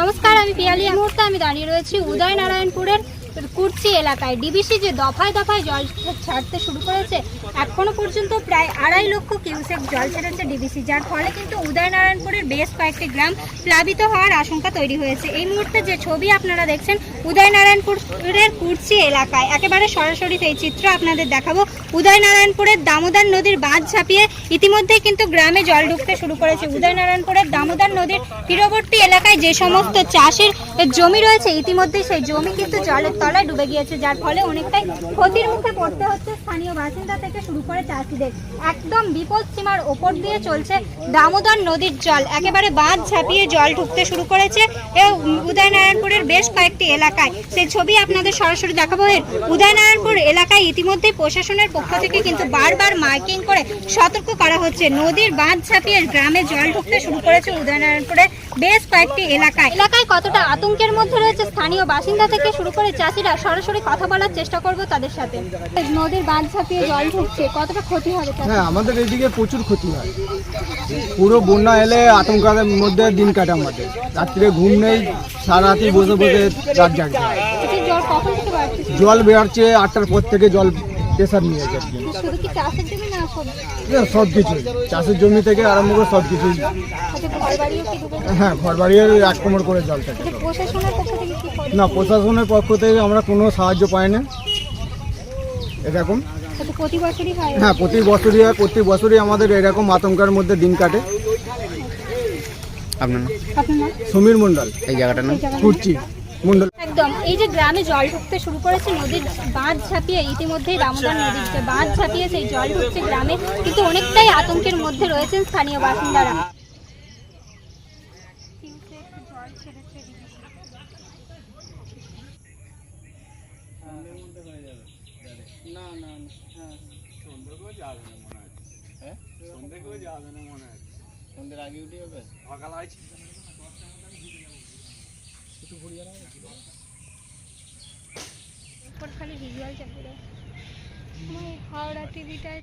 নমস্কার, আমি পিয়ালি। এই মুহূর্তে আমি দাঁড়িয়ে রয়েছি উদয়নারায়ণপুরের কুর্চি এলাকায়। ডিবিসি যে দফায় দফায় জল ছাড়তে শুরু করেছে, এখনও পর্যন্ত প্রায় আড়াই লক্ষ কিউসেক জল ছেড়েছে ডিবিসি যার ফলে কিন্তু উদয়নারায়ণপুরের বেশ কয়েকটি গ্রাম প্লাবিত হওয়ার আশঙ্কা তৈরি হয়েছে। এই মুহূর্তে যে ছবি আপনারা দেখছেন উদয়নারায়ণপুরের কুর্চি এলাকায়। একেবারে সরাসরি সেই চিত্র আপনাদের দেখাবো। উদয়নারায়ণপুরের দামোদর নদীর বাঁধ ছাপিয়ে ইতিমধ্যেই কিন্তু গ্রামে জল ঢুকতে শুরু করেছে। উদয়নারায়ণপুরের দামোদর নদীর তীরবর্তী এলাকায় যে সমস্ত চাষের জমি রয়েছে ইতিমধ্যে সেই জমি কিন্তু জলের তলায় ডুবে গিয়েছে, যার ফলে অনেকটাই ক্ষতির মুখে পড়তে হচ্ছে স্থানীয় বাসিন্দা থেকে শুরু করে চাষিদের। একদম বিপদ সীমার ওপর দিয়ে চলছে দামোদর নদীর জল। একেবারে বাঁধ ছাপিয়ে জল ঢুকতে শুরু করেছে উদয়নারায়ণপুরের বেশ কয়েকটি এলাকায়। সেই ছবি আপনাদের সরাসরি দেখাবো। এর উদয়নারায়ণপুর এলাকায় ইতিমধ্যে প্রশাসনের পক্ষ থেকে কিন্তু বারবার মাইকিং করে সতর্ক করা হচ্ছে। নদীর বাঁধ ছাপিয়ে গ্রামে জল ঢুকতে শুরু করেছে উদয়নারায়ণপুরের বেশ কয়েকটি এলাকায়। এলাকায় কতটা আতঙ্কের মধ্যে রয়েছে স্থানীয় বাসিন্দা থেকে শুরু করে চাষিরা সরাসরি কথা বলার চেষ্টা করব তাদের সাথে। নদীর বাঁধ ছাপিয়ে জল ঢুকছে কতটা ক্ষতি হবে হ্যাঁ আমাদের এদিকে প্রচুর ক্ষতি হয়। পুরো বন্যা এলে আতঙ্কের মধ্যে দিন কাটে আমাদের। রাত্রে ঘুম নেই সারা রাতি বসে বসে রাত জাগতে হয়। এই জল কখন থেকে বাড়ছে জল বেরোচ্ছে আটটার পর থেকে জল প্রেশার নিয়ে যাচ্ছে না সব? কিছুই। চাষের জমি থেকে আরম্ভ করে সব কিছুই। সাথে ঘর বাড়িও কি হ্যাঁ ঘর বাড়ির এক কোমর করে জল থাকে। করে না প্রশাসনের পক্ষ থেকে আমরা কোনো সাহায্য পাই না। এরকম। বছরই হয়? হ্যাঁ প্রতি বছরই হয়। প্রতি বছরই আমাদের এরকম আতঙ্কের মধ্যে দিন কাটে। আপনার? সমীর মণ্ডল। এই জায়গাটার নাম? এই কুর্চি। মণ্ডল। একদম। এই যে গ্রামে জল ঢুকতে শুরু করেছে নদীর বাঁধ ছাপিয়ে ইতিমধ্যেই দামোদর নদীর যে বাঁধ ছাপিয়ে সেই জল ঢুকছে গ্রামে কিন্তু অনেকটাই আতঙ্কের মধ্যে রয়েছেন স্থানীয় বাসিন্দারা। খালি ভিজুয়াল দাও আমার হাওড়া টিভিটায়